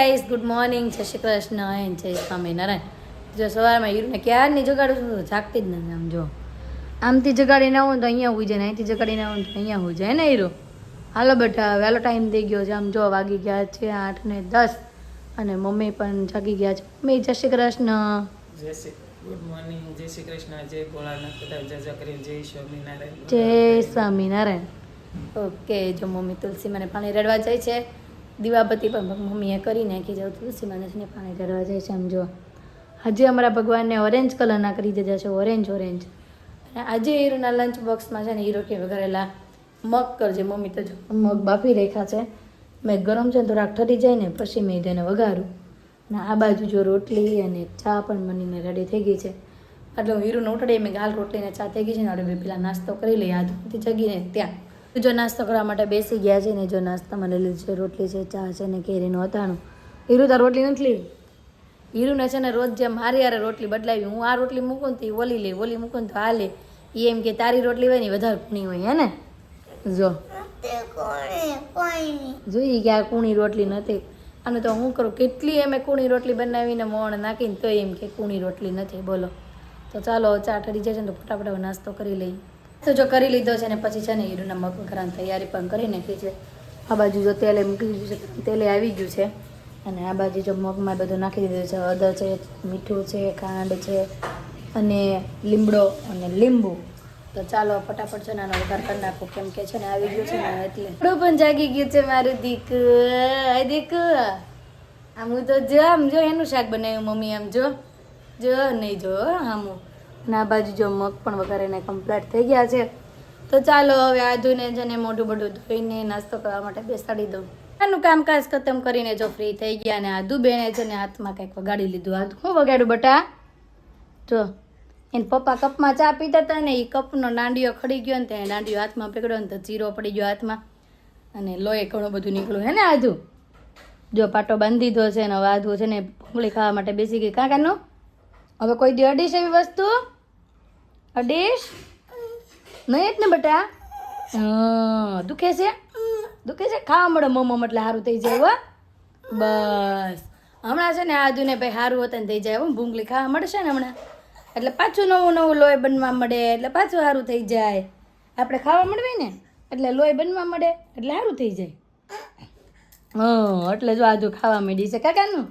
Guys good morning જય Shri Krishna N જય સ્વામિનારાયણ. જો સવારમાં હીરુને ક્યારની જગાડું છું તો જાગતી જ નથી આમ જો. આમથી જગાડી ના હોય તો અહીંયા હોઈ જાય ને અહીંથી જગાડી ના હોય તો અહીંયા હોઈ જાય ને હીરો? હાલો બેટા વહેલો ટાઈમ થઈ ગયો છે. આમ જો વાગી ગયા છે આઠ ને દસ અને મમ્મી પણ જાગી ગયા છે. મમ્મી જય શ્રી કૃષ્ણ. જય શ્રી ગુડ મોર્નિંગ જય શ્રી કૃષ્ણ. જય ભોળાનાથ બધા જજા કરી જય સ્વામિનારાયણ. જય સ્વામિનારાયણ. ઓકે જો મમ્મી તુલસી મને પાણી રેડવા જાય છે દીવાબત્તી પણ મમ્મીએ કરી નાખી જાવ તુલસી માનસને પાણી ચડવા જાય છે આમ જો. આજે અમારા ભગવાનને ઓરેન્જ કલરના કરી દીધા છે. ઓરેન્જ ઓરેન્જ અને આજે હીરોના લંચ બોક્સમાં છે ને હીરો કે વઘારેલા મગ કરજે. મમ્મી તો મગ બાફી રાખ્યા છે. મેં ગરમ છે ને થોડાક ઠરી જાય ને પછી મેં તેને વઘારું. અને આ બાજુ જો રોટલી અને ચા પણ બનીને રેડી થઈ ગઈ છે. એટલે હું હીરોને ઉઠાડી મેં ગાલ રોટલીને ચા થઈ ગઈ છે ને હવે પેલા નાસ્તો કરી લઈએ. આધુથી જગીને ત્યાં જો નાસ્તો કરવા માટે બેસી ગયા છે ને જો નાસ્તામાં મને લીધું છે રોટલી છે ચા છે ને કેરીનું અથાણું. હીરું તાર રોટલી નથી લીધી. હીરુને છે ને રોજ જેમ મારી યારે રોટલી બદલાવી હું આ રોટલી મૂકું તો એ ઓલી લે ઓલી મૂકું તો આ લે. એ એમ કે તારી રોટલી હોય ને વધારે કૂણી હોય હે ને? જો. જોઈ કે આ કૂણી રોટલી નથી. અને તો હું કરું? કેટલી એમ કૂણી રોટલી બનાવીને મોણ નાખીને તો એમ કે કૂણી રોટલી નથી બોલો. તો ચાલો ચા ઠરી જાય છે ને તો ફટાફટ નાસ્તો કરી લઈ તો જો કરી લીધો છે ને પછી છે ને હીરુના મગ વઘારાની તૈયારી પણ કરી નાખી છે. આ બાજુ જો તેલે મૂકી દીધું છે, તેલે આવી ગયું છે. અને આ બાજુ જો મગમાં બધું નાખી દીધું છે અદર છે, મીઠું છે, ખાંડ છે અને લીમડો અને લીંબુ. તો ચાલો ફટાફટ છે ને આનો વઘાર કરી નાખું, કેમ કે છે ને આવી ગયું છે ને એટલે. થોડું પણ જાગી ગયું છે મારું દીક દીક આમ હું તો જો આમ જો, એનું શાક બનાવ્યું મમ્મી આમ જો. જો નહીં જો આમ અને આ બાજુ જો મગ પણ વઘારીને કમ્પ્લીટ થઈ ગયા છે. તો ચાલો હવે આ છે ને મોઢું બઢું ધોઈને નાસ્તો કરવા માટે બેસાડી દઉં. આનું કામકાજ ખતમ કરીને જો ફ્રી થઈ ગયા અને આધુ બેને છે ને હાથમાં કંઈક વગાડી લીધું. આધુ શું વગાડ્યું બટા? જો, એને પપ્પા કપમાં ચા પીતા હતા ને એ કપનો દાંડીઓ ખડી ગયો ને ત્યાં દાંડીઓ હાથમાં પકડ્યો ને તો ચીરો પડી ગયો હાથમાં. અને લોહી ઘણું બધું નીકળ્યું હે ને આધુ જો? પાટો બાંધી દીધો છે ને હવે આધુ છે ને ભૂંગળી ખાવા માટે બેસી ગઈ. કાકાનું હવે કોઈ દી અડીશ એવી વસ્તુ? અડીશ? નહીં જ ને બટા? દુખે છે? દુખે છે? ખાવા મળે મમ્મ એટલે સારું થઈ જાય બસ. હમણાં છે ને આદુને ભાઈ સારું હોતા થઈ જાય હો ભૂંગળી ખાવા મળશે ને હમણાં? એટલે પાછું નવું નવું લોહી બનવા મળે, એટલે પાછું સારું થઈ જાય. આપણે ખાવા મળવી ને, એટલે લોહી બનવા મળે, એટલે સારું થઈ જાય. હં, એટલે જો આજુ ખાવા માંડી છે. કાકાનું?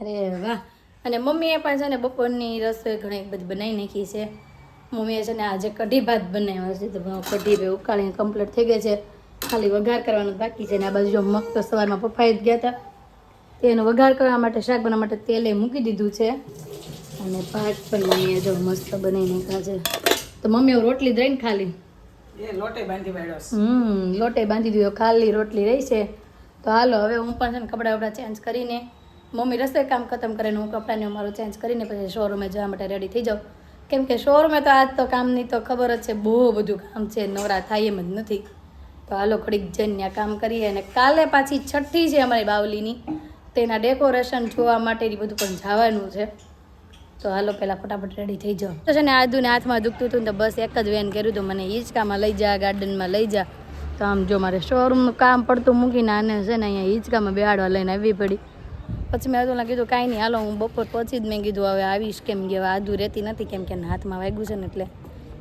અરે વાહ. અને મમ્મીએ પણ છે ને બપોરની રસોઈ ઘણી બધી બનાવી નાખી છે. મમ્મીએ છે ને આજે કઢી ભાત બનાવ્યા છે તો કઢી ભાઈ ઉકાળીને કમ્પ્લીટ થઈ ગઈ છે. ખાલી વઘાર કરવાનું બાકી છે ને આ બાજુ મગ તો સવારમાં પપ્પાએ જ ગયા હતા તેનો વઘાર કરવા માટે શાક બનાવવા માટે તેલે મૂકી દીધું છે. અને ભાત પણ મમ્મીએ જો મસ્ત બનાવીને નાખ્યા તો મમ્મીએ રોટલી દઈને ખાલી. લોટે બાંધી હમ લોટે બાંધી દીધો. ખાલી રોટલી રહી છે. તો હાલો હવે હું પણ છે ને કપડાં વપડા ચેન્જ કરીને મમ્મી રસોઈ કામ ખતમ કરીને હું કપડાંને મારું ચેન્જ કરીને પછી શોરૂમે જવા માટે રેડી થઈ જાઉં. કેમ કે શોરૂમે તો આજ તો કામની તો ખબર જ છે, બહુ બધું કામ છે, નવરા થાય એમ જ નથી. તો હાલો ખડીક જઈને ત્યાં કામ કરીએ અને કાલે પાછી છઠ્ઠી છે અમારી બાવલીની. તેના ડેકોરેશન જોવા માટેની બધું પણ જવાનું છે. તો હાલો પહેલાં ફટાફટ રેડી થઈ જાઓ. તો છે ને આદુને હાથમાં દુખતું હતું ને તો બસ એક જ વેન કર્યું હતું, મને હિંચકામાં લઈ જા, ગાર્ડનમાં લઈ જા. તો આમ જો મારે શોરૂમનું કામ પડતું મૂકીને આને છે ને અહીંયા હિંચકામાં બેહાડવા લઈને આવવી પડી. પછી મેં તમને કીધું, કાંઈ નહીં, હાલો, હું બપોર પછી જ મેં કીધું, હવે આવીશ કેમ કે આદુ રહેતી નથી કેમ કે હાથમાં વાગ્યું છે ને એટલે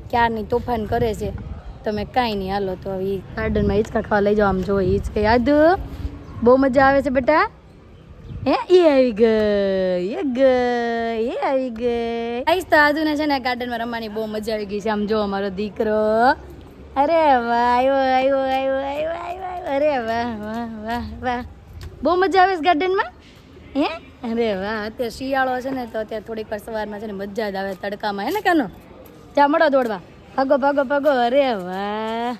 ક્યારની તોફાન કરે છે. તમે કાંઈ નહીં, હાલો, તો હવે ગાર્ડનમાં હિંચકા ખાવા લઈ જાઓ, આમ જો હિંચકે. આદુ બહુ મજા આવે છે બેટા. હે? એ આવી ગઈ, એ ગઈ, એ આવી ગઈ. આઈશ તો આદુને છે ને ગાર્ડનમાં રમવાની બહુ મજા આવી ગઈ છે, આમ જો અમારો દીકરો. અરે વાહ આવ્યો આવ્યો આવ્યો આવ્યો આવ્યો અરે વાહ વાહ વાહ વાહ. બહુ મજા આવે છે ગાર્ડનમાં? હે? અરે વાહ, અત્યારે શિયાળો છે ને તો અત્યારે થોડીક વાર સવારમાં છે ને મજા જ આવે તડકામાં, હે ને કાનો? જા મળો દોડવા. ભાગો ભાગો ભાગો. અરે વાહ.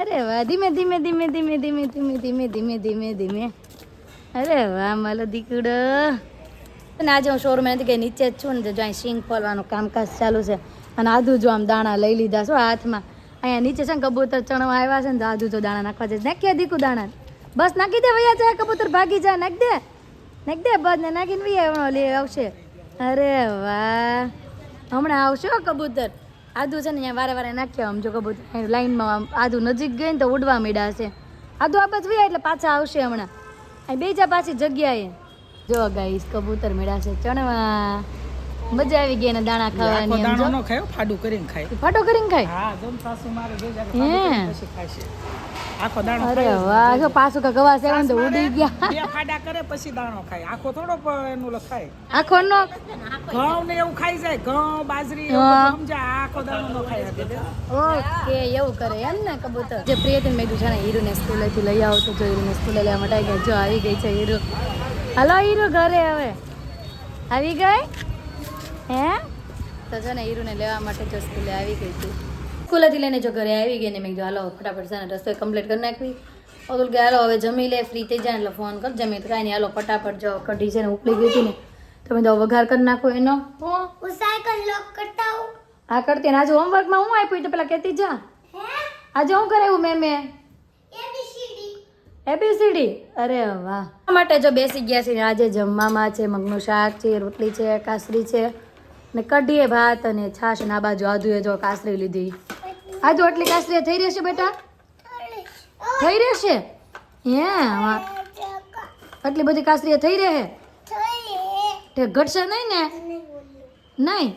અરે વાહ, ધીમે ધીમે ધીમે ધીમે ધીમે ધીમે ધીમે ધીમે ધીમે ધીમે. અરે વાહ, મારો દીકડો અને આજે હું શોરૂમ નથી કે નીચે જ છું ને, જો અહીં સિંગ ફોલવાનું કામકાજ ચાલુ છે. અને આધુ જો આમ દાણા લઈ લીધા છો હાથમાં. અહીંયા નીચે છે ને કબૂતર ચણવા આવ્યા છે ને, તો આધુ જો દાણા નાખવા છે નાખીએ દીકું દાણા. બસ, નાખી દે વૈયા જાય કબૂતર ભાગી જાય નાખ દે. નાખ દે બસ નાખીને નાખીને વૈયા લે આવશે. અરે વાહ. હમણાં આવશે કબૂતર. આદુ છે ને અહીંયા વારે વારે નાખ્યા આમ જો કબૂતર. લાઈનમાં આમ આદુ નજીક ગઈ ને તો ઉડવા મીડા છે આદુ આ વૈયા એટલે પાછા આવશે હમણાં. આ બેજા પાછી જગ્યાએ. જો ગાઈશ કબૂતર મેળા છે ચણવા. મજા આવી ગઈ ને દાણા ખાવાની દાણો નો ખાયો ફાડું કરીને ખાય. ફાટો કરીને ખાય? હા જમ સાસુ મારે બે જાગે. ફાડું પછી ખાશે આખો દાણો અરે વાહ જો પાછું કા ગવા સેવન તો ઉડી ગયા. બે ફાડા કરે પછી દાણો ખાય. આખો થોડો એનું લખાય. આખો નો ઘઉં ને એવું ખાઈ જાય ઘઉં બાજરી એવું સમજા આખો દાણો નો ખાય હકે ઓકે એવું કરે એમ ને કબૂતર. જે પ્રિયતન મેં કીધું છે ને સ્કૂલે થી લઈ આવો તો જો હીરુને સ્કૂલે લેવા માટે ગયા જો આવી ગઈ છે હીરુ. હલો હીરુ ઘરે હવે. આવી ગઈ? હે? તો છે ને હીરુને લેવા માટે જો સ્કૂલે આવી ગઈ હતી. સ્કૂલેથી લઈને જો ઘરે આવી ગઈ ને મેં કીધું હાલો ફટાફટ છે ને રસોઈ કમ્પ્લીટ કરી નાખવી. ઓલું કે હાલો હવે જમી લે ફ્રી થઈ જાય એટલે ફોન કર. જમી તો કાંઈ નહીં હાલો ફટાફટ જો કઢી છે ને ઉપલી ગઈ હતી ને તમે તો વઘાર કરી નાખો એનો. હું? હું સાયકલ લોક કરતા હું આ કરતી ને આજે હોમવર્કમાં હું આપ્યું તો? પેલા કહેતી જા. આજે હું કરાવ્યું મેં મેં? એબીસીડી એબીસીડી અરે વાહ. આ માટે જો બેસી ગયા છે ને આજે જમવામાં છે મગનું શાક છે રોટલી છે કાસરી છે. ને કઢીએ ભાત અને છાશ ના બાજુ આધુએ જો કાસરી લીધી. આધુ આટલી કાસરી થઈ રહેશે બેટા? થઈ રહેશે? હે. આટલી બધી કાસરી થઈ રહે? તે ઘટશે નહીં ને? નહીં?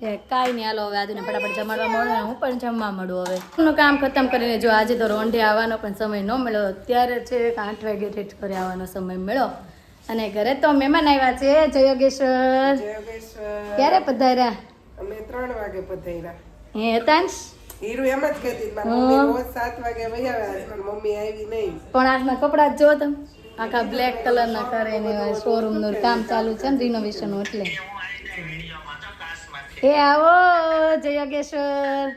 તે કાંઈ નહીં. હાલો, હવે આજને ફટાફટ જમાડવા મળો હું પણ જમવા મળું હવે. એનું કામ ખતમ કરીને જો આજે તો રોંઢે આવવાનો પણ સમય ન મળ્યો. ત્યારે છે આઠ વાગે ઠેઠ કરી આવવાનો સમય મળ્યો. અને ઘરે તો મહેમાન આવ્યા છે. જય યોગેશ્વર. યોગેશ્વર. ક્યારે પધાર્યા? અમે ત્રણ વાગે પધાર્યા. હે હેતાંશ હીરુ એમ જ કહેતી મારી મમ્મી રોજ સાત વાગે વહી આવે આજ મમ્મી આવી નહીં. પણ આજના કપડાં જ જો તમે. આખા બ્લેક કલરના કરે ને શોરૂમનું કામ ચાલુ છે ને રિનોવેશનનું એટલે. એ આવો જય યોગેશ્વર.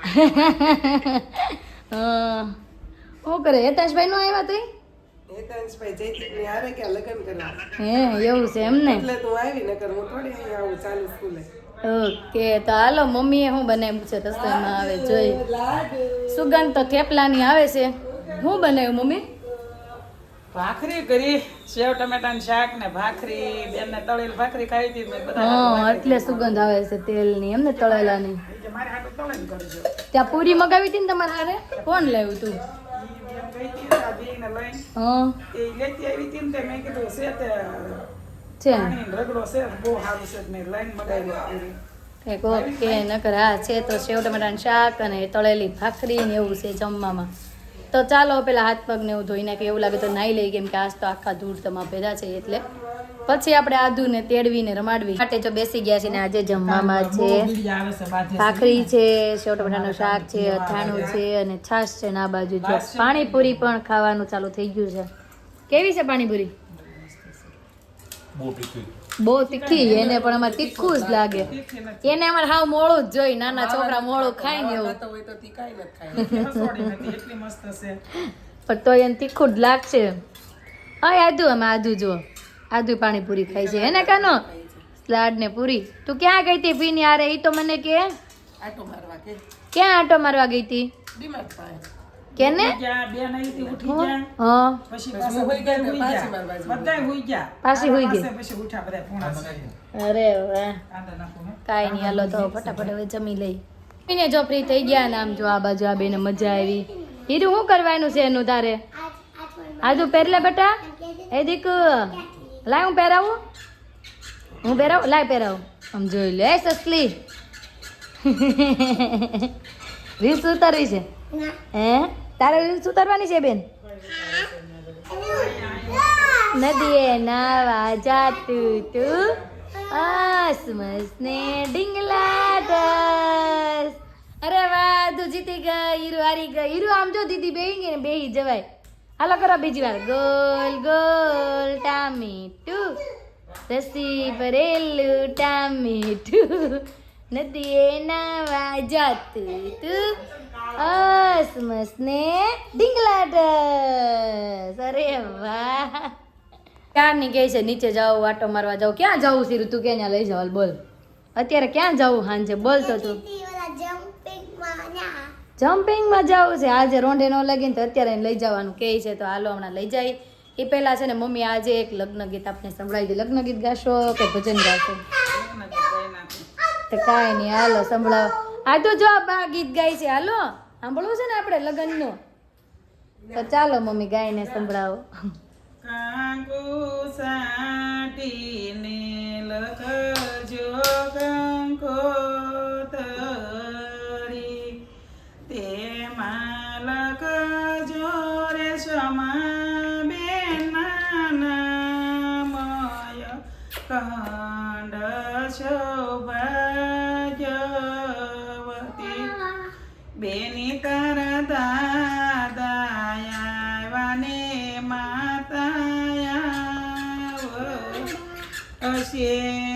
હા. શું કરે હેતાશભાઈ નો આવ્યા તઈ હેતાંશભાઈ લગ્ન કરવા? હે એવું છે એમ ને? એટલે તું આવી નકર હું થોડી અહીં આવું ચાલુ સ્કૂલે. ઓકે તો હાલો મમ્મીએ શું બનાવ્યું છે? રસોઈમાં આવે જોઈ. સુગંધ તો થેપલાની આવે છે. શું બનાવ્યું મમ્મી? ભાખરી કરી સેવ ટમેટાનું શાક ને ભાખરી બેન ને તળેલ ભાખરી ખાઈ હતી હા એટલે સુગંધ આવે છે તેલની એમને તળેલાની. કે મારે હાટું તળેલ કરજો. ત્યાં પૂરી મગાવી હતી ને તમારે હારે? કોણ લાવ્યું તું? ઓકે નકર હા છે તો સેવ ટમેટાનું શાક અને તળેલી ભાખરી ને એવું છે જમવામાં તો ચાલો પેલા હાથ પગ ને એવું ધોઈ નાખે એવું લાગે તો નાઈ લઈ કેમ કે આજ તો આખા ધૂળ તમા ભેગા છે એટલે પછી આપણે આદુને તેડવીને રમાડવી. માટે જો બેસી ગયા છે ને આજે જમવામાં છે. છે ભાખરી છે સેવ ટમેટાનું શાક છે અથાણું છે અને છાશ છે ને આ બાજુ જો પાણીપુરી પણ ખાવાનું ચાલુ થઈ ગયું છે. કેવી છે પાણીપુરી? બહુ તીખી. એને પણ અમારે તીખું જ લાગે. એને અમારે હાવ મોળું જ જોઈ નાના છોકરા મોળું ખાય ને એવું. પણ તો એને તીખું જ લાગશે. હા આદુ અમે આદુ જો આદુ પાણીપુરી ખાય છે. એને કાનો? સ્લાડ ને પૂરી. તું ક્યાં ગઈ હતી પીની આરે? એ તો મને કે. આટો મારવા કે? ક્યાં આંટો મારવા ગઈ હતી? કેને બેન અહીંથી ઉઠી ગયા હા. પછી હુઈ ગયા બધાય હુઈ ગયા? પાછી હુઈ ગઈ. પછી ઉઠ્યા બધા પૂણા અરે વાહ. કાંઈ નહીં હાલો તો ફટાફટ હવે જમી લઈ. પીને જો ફ્રી થઈ ગયા ને આમ જો આ બાજુ આ બેને મજા આવી. હીરું શું કરવાનું છે એનું તારે? આજુ પહેરલે બેટા? એ દીક. લાય હું પહેરાવું? હું પહેરાવું? લાય પહેરાવું. આમ જોઈ લે સસલી. રીલ્સ ઉતારવી છે? હે? તારે રીલ્સ ઉતારવાની છે બેન? નદીએ નાવા જાતું તું. આસમસ ને ડીંગલા ડસ અરે વાહ તું જીતી ગઈ હીરો હારી ગઈ. હીરો આમ જો દીદી બેહી ગઈ ને બેહી જવાય. હાલો કરો બીજી વાર. ગોલ ગોલ ટામીટું. રસી ભરેલું ટામીટું. નથી નાવા જાતું તું. અસમસ ને ડીંગલાટ અરે વાહ. ક્યારની કહે છે નીચે જાઉં આટો મારવા જાઉં ક્યાં જવું સીરું તું? ક્યાં લઈ જવાલ બોલ. અત્યારે ક્યાં જવું? હાંજે બોલ તો તું. જમ્પિંગમાં જવું છે. આજે રોંઢે ન લાગીને તો અત્યારે લઈ જવાનું કહે છે. તો હાલો હમણાં લઈ જાય. એ પહેલાં છે ને મમ્મી આજે એક લગ્ન ગીત આપણે સંભળાવી દે. લગ્ન ગીત ગાશો કે ભજન ગાશો? તો કઈ નહીં. હાલો, સંભળાવો. આ તો જો આ ગીત ગાય છે. હાલો, સાંભળવું છે ને આપણે લગ્નનું? તો ચાલો મમ્મી ગાઈને સંભળાવો. કાંકુ સાટીને લખજો કંકોતરી. લખજો રે મય કાંડ કંડ સૌભાગ્યવતી. બેની તારા દાદાયાવાને માતાયા હશે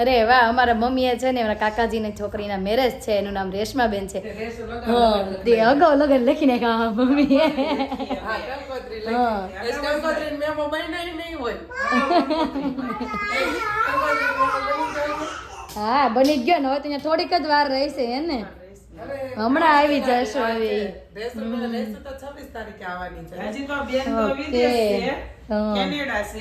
અરે વાહ અમારા મમ્મીએ છે ને અમારા કાકાજીની છોકરીના મેરેજ છે એનું નામ રેશમાબેન છે. હા તે અગાઉ લગન લખીને કહા મમ્મીએ. હા, હા. બની. હા બની ગયો ને હવે તો થોડીક જ વાર રહેશે હે ને? હમણાં આવી જશો હવે. ઈ. રેસુ રેસુ તો 26 તારીખે આવવાની છે. હજી તો બેન તો ઓકે. વિદેશ છે. કેનેડા છે.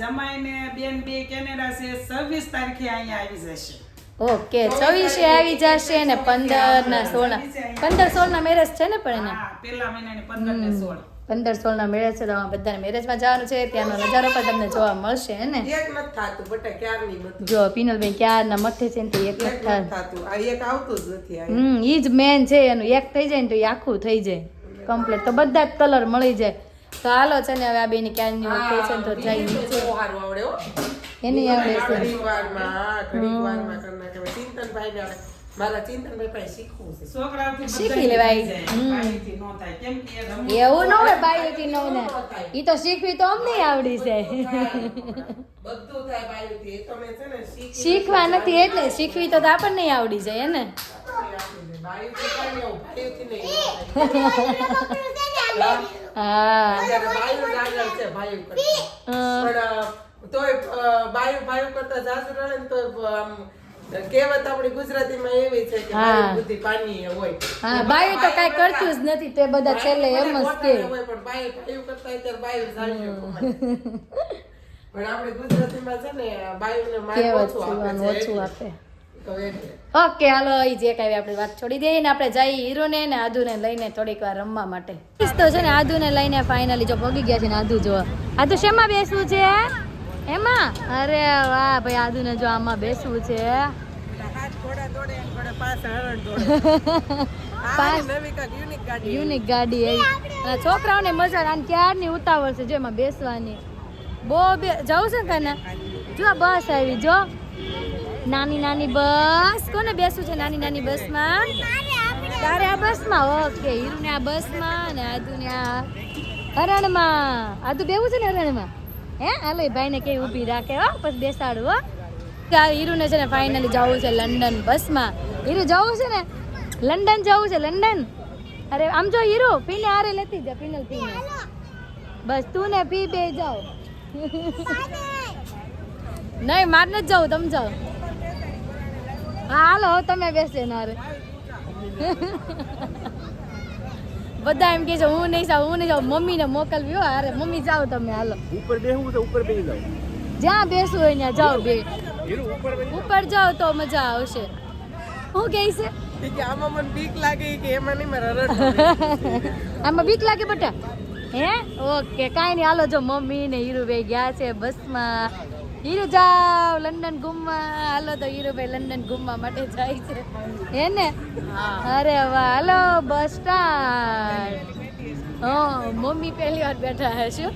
જમાઈને બેન બે કેનેડા છવ્વીસ તારીખે અહીંયા આવી જશે. ઓકે છવ્વીસે આવી જશે ને પંદર ના સોળ પંદર સોળ ના મેરેજ છે ને પણ એના? હા પેલા મહિનાની પંદર ને સોળ. પંદર સોળના મેરેજ છે તો બધાને મેરેજમાં જવાનું છે ત્યાંનો નજારો પણ તમને જોવા મળશે ને? એક નથી થાતું બટા ક્યારની બધું? જો પિનલભાઈ ક્યારના મથે છે ને તે એક નથી થાતું. આ એક આવતું જ નથી હમ ઈ જ મેન છે એનું એક થઈ જાય ને તો એ આખું થઈ જાય કમ્પ્લીટ તો બધા જ કલર મળી જાય. તો હાલો છે ને હવે આ બેની ક્યારની વાત છે ને તો જઈ નીચે એની આવડે છે. ઘણી વારમાં ઘણી વારમાં કરી કે ચિંતનભાઈ હવે મારા ચિંતનભાઈ પાસે શીખવું છે છોકરાઓથી શીખી લેવાય. થાય. એવું ન હોય બાયુથી ન ને એ તો શીખવી તો અમને આવડી છે બધું થાય બાયુથી. એ તો મેં છે ને શીખવા નથી એટલે શીખવી તો આપણને આવડી જાય ને. હા તોય બાયુ બાયુ કરતા જાજુ રડે ને તોય આમ કહેવત આપણી ગુજરાતીમાં એવી છે કે બુદ્ધિ પાણી હોય. હા બાયું તો કાઈ કરતું જ નથી તે બધા છેલ્લે એમ જ કે. હોય પણ બાયુ બાયુ કરતા અત્યારે બાયુ જાણ્યું પણ આપણે ગુજરાતીમાં છે ને બાયુને માર્ક ઓછું આપે ઓકે હાલો ઈ જે કાંઈ આપણે વાત છોડી દઈએ ને આપણે જઈએ હીરોને ને આદુને લઈને થોડીક વાર રમવા માટે. તો છે ને આદુને લઈને ફાઇનલી જો ભોગી ગયા છે ને આદુ જો આદુ શેમાં બેસવું છે? એમાં? અરે વાહ ભાઈ આદુને જો આમાં બેસવું છે. યુનિક ગાડી એવી છોકરાઓને મજા. આને ક્યારની ઉતાવળ છે? જો એમાં બેસવાની. બહુ બે જવું છે ને જો આ બસ આવી જો. નાની નાની બસ. કોને બેસવું છે નાની નાની બસમાં? તારે આ બસમાં? ઓકે હીરુને આ બસમાં ને આદુને આ હરણમાં. આદુ બેવું છે ને હરણમાં? હે? હાલો ભાઈને કઈ ઊભી રાખે, હો, પછી બેસાડું, હો. કે આ હીરુને છે ને ફાઇનલી જવું છે લંડન બસમાં. હીરુ જવું છે ને? લંડન જવું છે, લંડન? અરે, આમ જો હીરુ પીને આરે લેતી જા પીનલ પીને બસ, તું ને પી બે જાઓ. નહીં, માર નથી જાવ, તમે જાઓ. હા, હાલો તમે બેસે નારે બધા એમ કે છે હું નહીં જાઉં હું નહીં જાઉં. મમ્મીને મોકલવી હોય અરે મમ્મી જાઓ તમે હાલો. ઉપર બેહું તો ઉપર બેહી જાઉં. જ્યાં બેસું હોય ત્યાં જાઓ બે. ઉપર જાઓ તો મજા આવશે. હું કહે છે? કે આમાં મને બીક લાગે કે એમાં નહીં મારે રડવું. આમાં બીક લાગે બટા? હે? ઓકે કાંઈ નહીં. હાલો જો મમ્મી ને હીરુભાઈ ગયા છે બસમાં. હીરુ જાવ લંડન ઘૂમવા હાલો તો હીરોભાઈ લંડન ઘૂમવા માટે જાય છે. હે ને? અરે વાહ. હાલો બસ સ્ટાન્ડ. હા મમ્મી પહેલી વાર બેઠા હે શું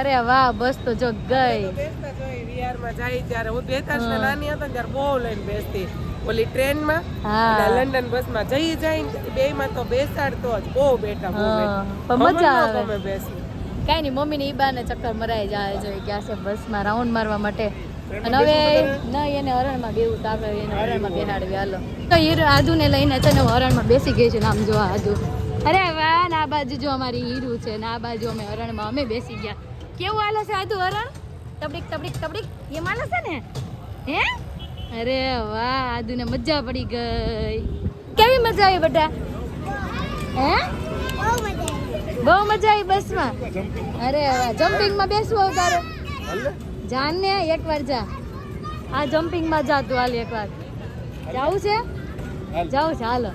અરે વાહ બસ તો જો ગઈ. વિહારમાં જાય ત્યારે હું બેતાર ને નાની હતો ત્યારે બહુ લઈને બેસતી. ઓલી ટ્રેનમાં લંડન બસમાં જઈ જાય બે માં તો બેસાડતો જ બહુ બેઠા બહુ મજા આવે. બેસવું. કાંઈ નહીં મમ્મીને ઈ બાને ચક્કર મરાઈ જાય છે ક્યાં છે બસમાં રાઉન્ડ મારવા માટે. અને હવે નહીં એને હરણમાં બેવું તો આપણે એને હરણમાં બેહાડવી હાલો. તો હીરો આદુને લઈને છે ને હરણમાં બેસી ગઈ છું નામ જોવા આદુ. અરે વાહ ના આ બાજુ જો અમારી હીરું છે ને આ બાજુ અમે હરણમાં અમે બેસી ગયા. કેવું હાલે છે આદુ હરણ? તબડીક તબડીક તબડીક. એમ હાલે છે ને? હે? અરે વાહ આદુને મજા પડી ગઈ. કેવી મજા આવી બધા હે? બહુ મજા આવી બસમાં. અરે જમ્પિંગમાં બેસવું હવે તારે. જાન ને એકવાર જા. આ જમ્પિંગમાં જા તું હાલ એકવાર. જાવું છે? જાવું છે હાલો.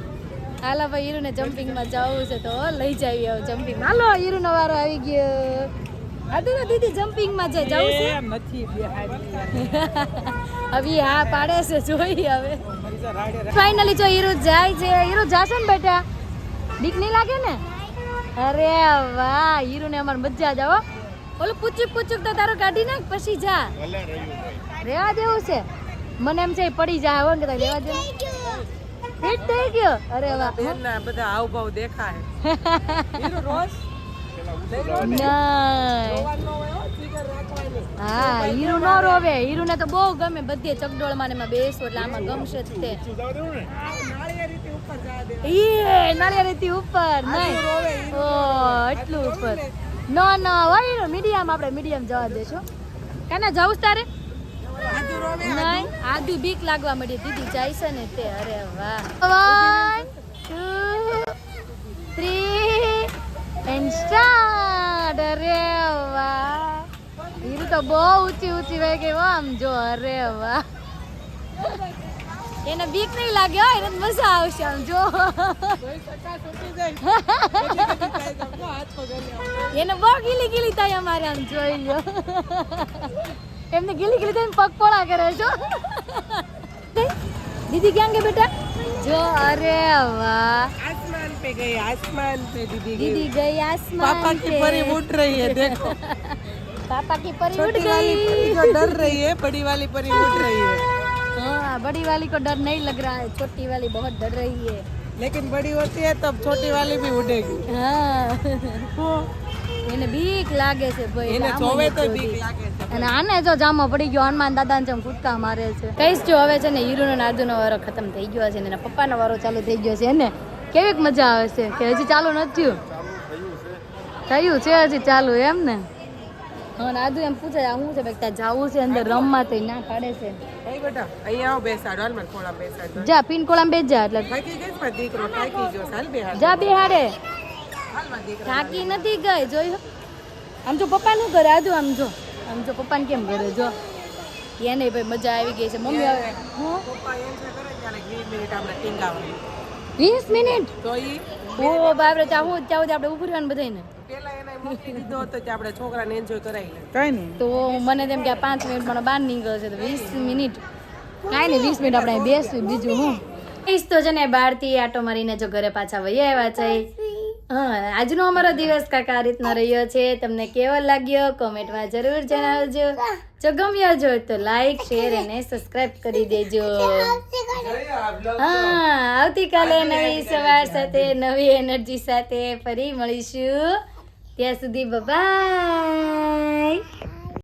હાલો ભાઈ હીરુને જમ્પિંગમાં જવું છે તો લઈ જઈએ હવે જમ્પિંગ. હાલો હીરુનો વારો આવી ગયો. તો દીદી જમ્પિંગમાં છે જવું છે? નથી હવે હા પાડે છે જોઈ હવે. ફાઇનલી જો હીરુ જાય છે. હીરુ જાશે ને બેટા? બીક નહીં લાગે ને? અરે વાહ હીરુ ને અમાર મજા જ આવો. ઓલું પૂચુક પૂછુક તો તારો કાઢી નાખ પછી જા. રેવા દેવું છે. મને એમ છે પડી જાય હો કે રેવા દે ફિટ થઈ ગયો? અરે વાહ. બેનના બધા હાવભાવ દેખાય. હીરો રોજ? નહીં હા હીરુ નો રોવે. હીરુ ને તો બહુ ગમે બધે ચકડોળમાં ને બેસો એટલે આમાં ગમશે જ તે. ઈ ઉપર નહીં. ઓ એટલું ઉપર. નો નો હોય મીડિયમ આપણે મીડિયમ જવા દેશું. કાના જાવું તારે? નહીં આદુ બીક લાગવા મળી દીદી જાય છે ને તે અરે વાહ. One two three and start અરે વાહ. હીરું તો બહુ ઊંચી ઊંચી વહી ગઈ આમ જો અરે વાહ. એને બીક નહીં લાગે હો એને તો મજા આવશે આમ જો એને બહુ ગીલી ગીલી થાય અમારે આમ જોઈ લો એમને ગીલી ગીલી થઈને પગ પોળા કરે છો દીદી ક્યાં ગઈ બેટા જો અરે વાહ आसमान पे गई आसमान पे दीदी गई દીદી ગઈ આસમાન पापा की पे। परी उठ रही है देखो पापा की परी उड़ छोटी वाली परी गई जो डर रही है बड़ी वाली परी उठ रही है हाँ बड़ी वाली को डर नहीं लग रहा है छोटी वाली बहुत डर रही है लेकिन बड़ी होती है तब छोटी वाली भी उड़ेगी હા એને બીક લાગે છે ભાઈ એને આમ જોવે તો નથી બીક હોતી. લાગે છે અને આને જો જામો પડી ગયો હનુમાન દાદા ને જેમ કૂદકા મારે છે કઈશ જો હવે છે ને હીરો નો નાદુ નો વારો ખતમ થઈ ગયો છે ને એના પપ્પાનો વારો ચાલુ થઈ ગયો છે ને કેવીક મજા આવે છે કે હજી ચાલુ નથી થયું થયું છે હજી ચાલુ એમ ને હા નાદુ એમ પૂછે આ શું છે? ત્યાં જાવું છે અંદર રમવા તો ના પાડે છે. એ બેટા અહીંયા આવ બેસાડો હાલ મને ખોળા બેસાડો. જા પિનકોળામાં બેસ જા એટલે થાકી ગઈ પર દીકરો થાકી ગયો. હાલ બેહાડ. જા બેહાડે. થાકી નથી ગઈ જોઈ આમ જો પપ્પા નું કરે? આદુ આમ જો. આમ જો પપ્પાને કેમ ઘરે જો. એને ભાઈ મજા આવી ગઈ છે. મમ્મી આવે હું. પપ્પા એમ છે કરે ત્યારે વીસ મિનિટ આપણે ટીંગાવવાની 20 મિનિટ? તો ઈ ઓ બાપરે ત્યાં હું ત્યાં સુધી આપણે ઉભું રહેવાનું બધાને પેલા એને મૂકી દીધો હતો કે આપણે છોકરાને એન્જોય કરાવી લે કઈ નહીં. તો મને તેમ કે આ પાંચ મિનિટ મને બહાર નીકળે છે તો વીસ મિનિટ કાંઈ નહીં વીસ મિનિટ આપણે અહીં બીજું હું. ઈસ તો છે ને બહારથી આટો મારીને જો ઘરે પાછા વહી આવ્યા છે. હા આજનો અમારો દિવસ કાકા આ રીતના રહ્યો છે. તમને કેવો લાગ્યો? કોમેન્ટમાં જરૂર જણાવજો. જો ગમ્યો જો તો લાઈક શેર અને સબસ્ક્રાઇબ કરી દેજો. હા આવતીકાલે નવી સવાર સાથે નવી એનર્જી સાથે ફરી મળીશું. ત્યાં સુધી બાય